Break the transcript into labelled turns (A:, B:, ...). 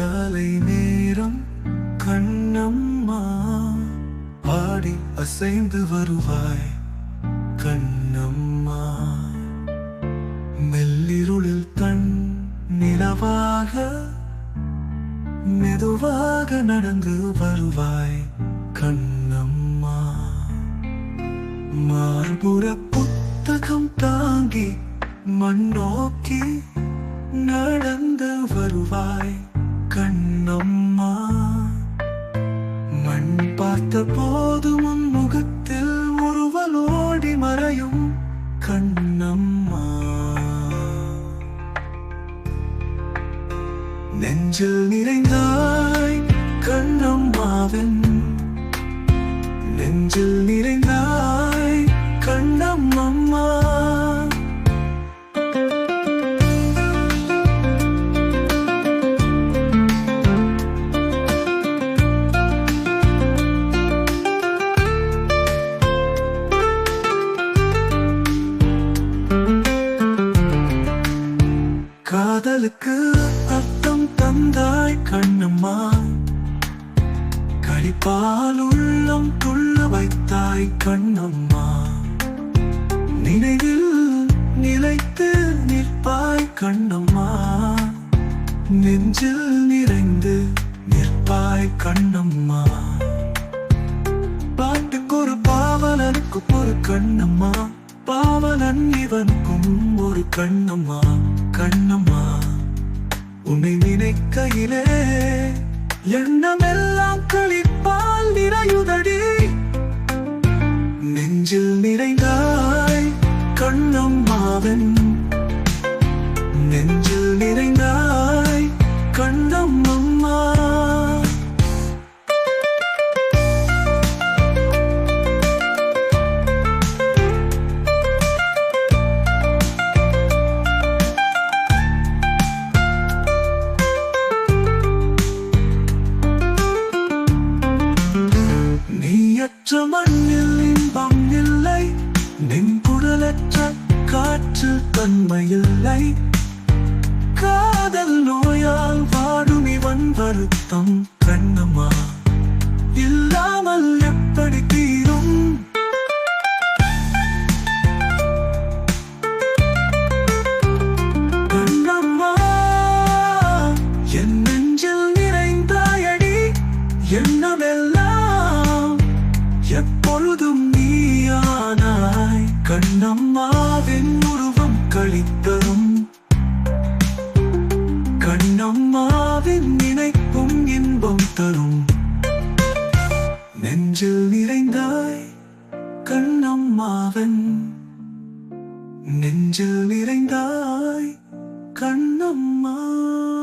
A: காலை நேரம் கண்ணம்மா. பாடி அசைந்து வருவாய் கண்ணம்மா. மெல்லிருளில் தன் நிலவாக மெதுவாக நடந்து வருவாய் கண்ணம்மா. மார்புற புத்தகம் தாங்கி மண்ணோக்கி நடந்து வருவாய் கண்ணம்மா. மண் பார்த்த போது உன் முகத்தில் ஒருவலோடி மறையும் கண்ணம்மா. நெஞ்சில் நிறைந்த காதலுக்கு அர்த்தம் தந்தாய் கண்ணம்மா. கடிப்பால் உள்ளம் துள்ள வைத்தாய் கண்ணம்மா. நினைவில் நிலைத்து நிற்பாய் கண்ணம்மா. நெஞ்சில் நிறைந்து நிற்பாய் கண்ணம்மா. பாட்டுக்கு ஒரு பாவலனுக்கு ஒரு கண்ணம்மா. பாவலன் இவனுக்கும் ஒரு கண்ணம்மா. கண்ணம்மா. உன்னை நினைக்கையிலே எண்ணமெல்லாம் கழிப்பால் நிறையுதடி. நெஞ்சில் நிறைந்தாய் கண்ணம்மாவன் நெஞ்சில் நிறைந்தாய் கண்ணம்மம்மா உண்மையில்லை. காதல் நோயால் வாடும் இவன் வருத்தம் கண்ணம்மா. இல்லாமல் எப்படி தீரும்? கண்ணம்மா என் நெஞ்சில் நிறைந்தாயடி எண்ணமெல்லாம் எப்பொழுதும் நீயானாய் கண்ணம்மா. கண்ணம்மாவன். நெஞ்சில் நிறைந்தாய் கண்ணம்மா.